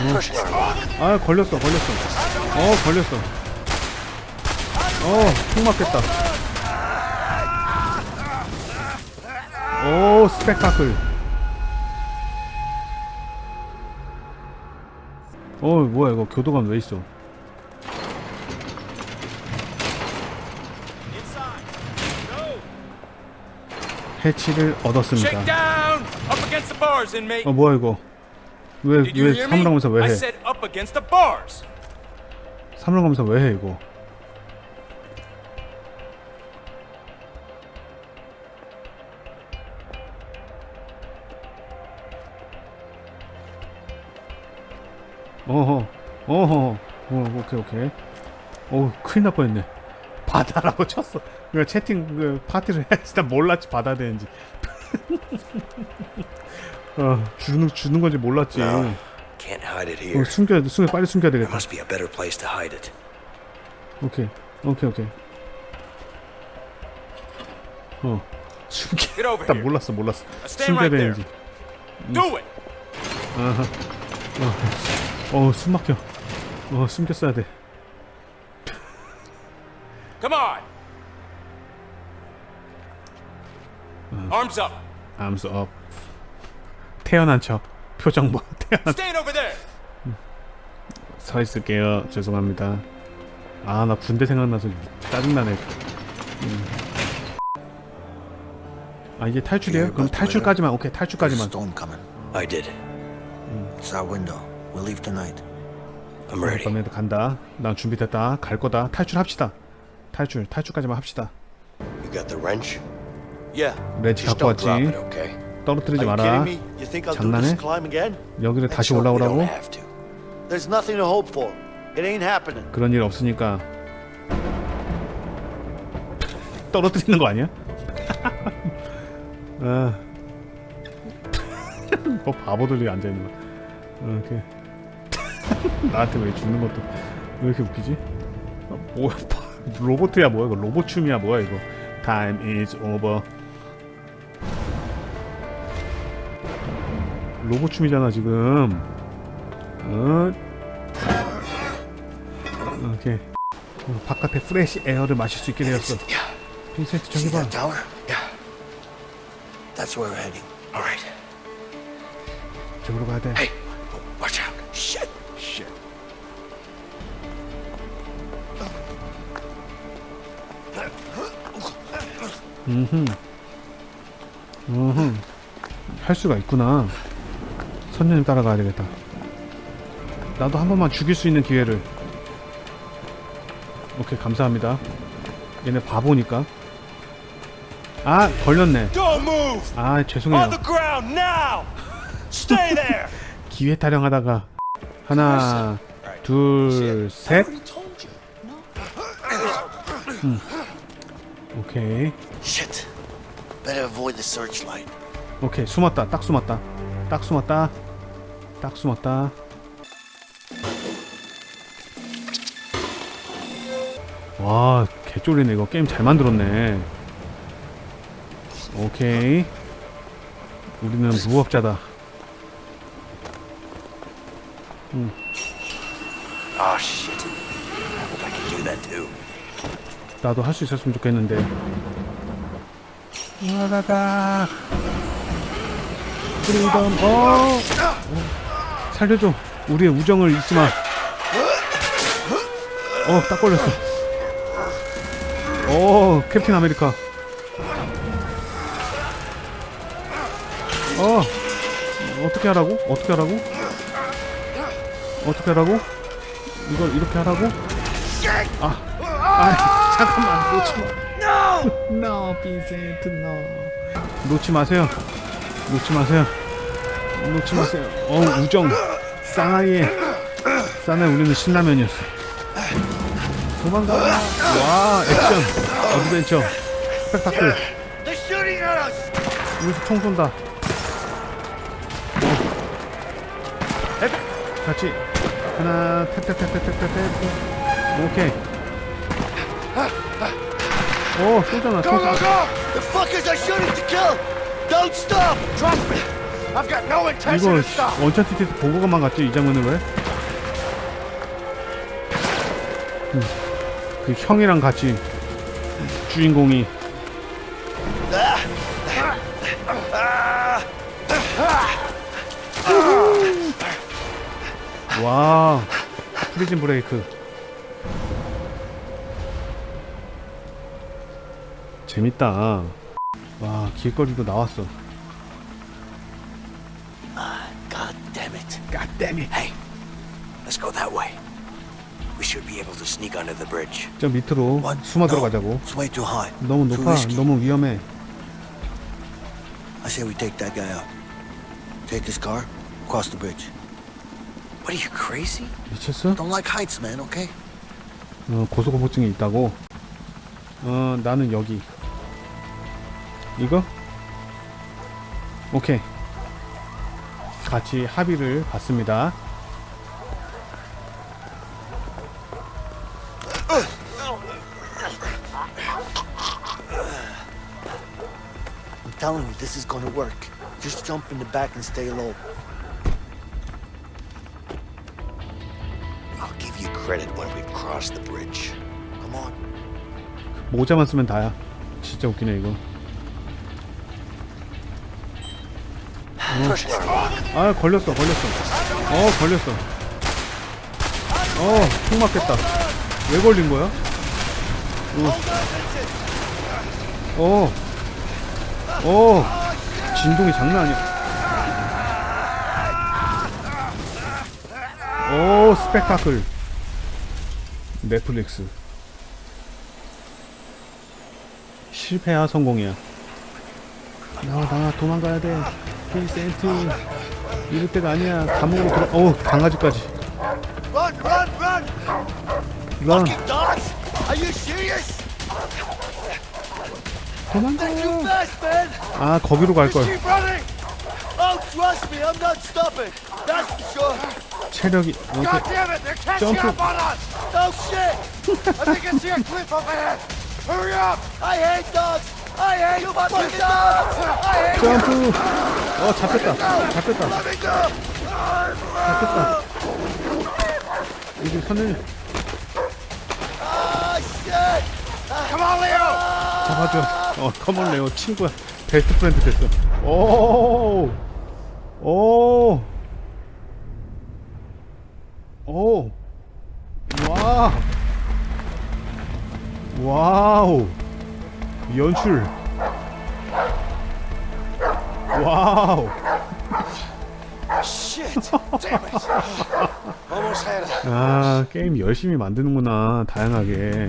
It. 아 걸렸어 걸렸어. 어 걸렸어. 어총 맞겠다. 오 스펙타클. 어 뭐야 이거 교도관 왜 있어? 해치를 얻었습니다! 어 뭐야 이거 왜 왜? 사물함 검사 왜해? the bars! 사물함 검사 왜 해 이거? 어허 어허. 어 오케이 오케이. 오 큰일 날 뻔했네. 바다라고 쳤어. 그 채팅 그 파티를 했을 때 몰랐지 받아야 되는지 어 주는 주는 건지 몰랐지 No, can't hide it 어, here. 숨겨 숨겨 빨리 숨겨야 There 되겠다 must be a better place to hide it. 오케이 오케이 오케이 어 숨겨 Get over 나 here. 몰랐어 몰랐어 stand 숨겨야 right there. 되는지 Do it! 어숨 막혀 어 숨겼어야 돼 Come on! Arms up! arms up 태어난 척 표정 봐 태어난 Stand over there! 서 있을게요 죄송합니다 아 나 군대 생각나서 짜증나네 음. 아 이게 탈출이에요? 그럼 탈출까지만 오케이 탈출까지만 storm coming. I did. It's our window. We'll leave tonight. I'm ready. 그러면 간다 난 준비됐다 갈 거다 탈출합시다 탈출 탈출까지만 합시다 You got the wrench? Yeah. 렌치 Just 갖고 don't drop 왔지 it, okay? 떨어뜨리지 마라 장난해? 여기를 다시 올라오라고? 그런 일 없으니까 떨어뜨리는 거 아니야? 아. 뭐 바보들이 앉아 있는 거 어, 이렇게 나한테 왜 주는 것도 왜 이렇게 웃기지? 아, 뭐야 로보트야 뭐야 이거 로봇춤이야 뭐야 이거 Time is over 로봇 춤이잖아 지금 어? 오케이 어, 바깥에 프레시 에어를 마실 수 있게 되었어 빈센트 저기 봐. 저기로 가야 돼. 음흠. 음흠. 할 수가 있구나. 선녀님 따라가야 되겠다. 나도 한 번만 죽일 수 있는 기회를. 오케이, 감사합니다. 얘네 바보니까. 아, 걸렸네. 아, 죄송해요. 기회 타령하다가 하나, 둘, 셋. 음. 오케이. 오케이 숨었다 딱 숨었다 딱 숨었다 딱 숨었다. 와 개쫄리네. 이거 게임 잘 만들었네. 오케이. 우리는 무법자다. that too. 나도 할 수 있었으면 좋겠는데. 와가가 프리덤. 어 살려줘 우리의 우정을 잊지 마. 어, 딱 걸렸어. 어, 캡틴 아메리카. 어, 어떻게 하라고? 어떻게 하라고? 어떻게 하라고? 이걸 이렇게 하라고? 아, 아, 잠깐만 놓지 마. No, no, 빈센트, no. 놓지 마세요. 놓지 마세요. 놓지 마세요. 어, 우정. 사나이의 사나이 우리는 신라면이었어. 도망가. 와, 액션, 어드벤처, 스펙타클. 여기서 총 쏜다. 어. 헷! 같이 하나, 탭탭탭탭탭탭. 오케이. 오, 쏘잖아. 총 Go, go, 쏘. go! The fuckers are shooting to kill! Don't stop! Trust! I've got no intention 이거 stop. 원차티티에서 보고가만 갔지 이 장면은 왜? 음, 그 형이랑 같이 주인공이 와 프리즌 브레이크 재밌다 와 길거리도 나왔어 damn it. God damn it Hey, let's go that way. We should be able to sneak under the bridge. 저 밑으로 What? 숨어 No, 들어가자고 It's way too high. 너무 Too 높아 risky. 너무 위험해 I say we take that guy out. Take his car, cross the bridge. What are you crazy? 미쳤어? Don't like heights, man, okay? 어, 고소공포증이 있다고? 어, 나는 여기. 이거? 오케이. 같이 합의를 봤습니다. I'm telling you, this is gonna work. Just jump in the back and stay low. I'll give you credit when we've crossed the bridge. Come on. 모자만 쓰면 다야. 진짜 웃기네, 이거. Push it. 아, 걸렸어, 걸렸어. 어, 걸렸어. 어, 총 맞겠다. 왜 걸린 거야? 어. 어. 어. 진동이 장난 아니야. 오, 스펙타클. 넷플릭스. 실패야, 성공이야. 나와, 나와, 도망가야 돼. 빈센트. 이럴 때가 아니야. 감옥으로 들어. 어우, 강아지까지. Run, run, run! 런. Fucking dogs! Are you serious? 도망가. Fast, man! 아, 거기로 갈 Just 걸. keep running! Oh, trust me, I'm not stopping. That's for sure. 체력이 God 이렇게 damn it, they're catching Jump up on us! Oh shit! I think I see a cliff up ahead. Hurry up! I hate dogs! 점프. 어, 잡혔다. 잡혔다. 잡혔다. 여기 선을 Oh! 잡아줘. 어, 커먼 레오 친구야. 베스트 프렌드 됐어. 오. 오. 오. 와. 와우. 연출. 와우. 아, 게임 열심히 만드는구나. 다양하게.